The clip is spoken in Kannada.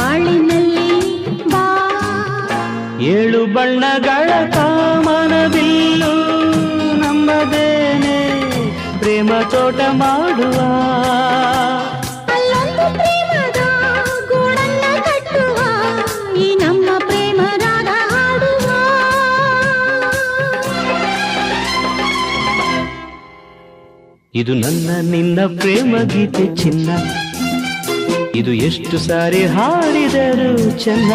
ಬಾಳಿನಲ್ಲಿ ಬಾ. ಏಳು ಬಣ್ಣಗಳ ಕಾಮನವಿಲ್ಲು ನಮ್ಮದೇನೆ ಪ್ರೇಮ ತೋಟ ಮಾಡುವ. ಇದು ನನ್ನ ನಿನ್ನ ಪ್ರೇಮ ಗೀತೆ ಚಿನ್ನ. ಇದು ಎಷ್ಟು ಸಾರಿ ಹಾಡಿದರು ಚೆನ್ನ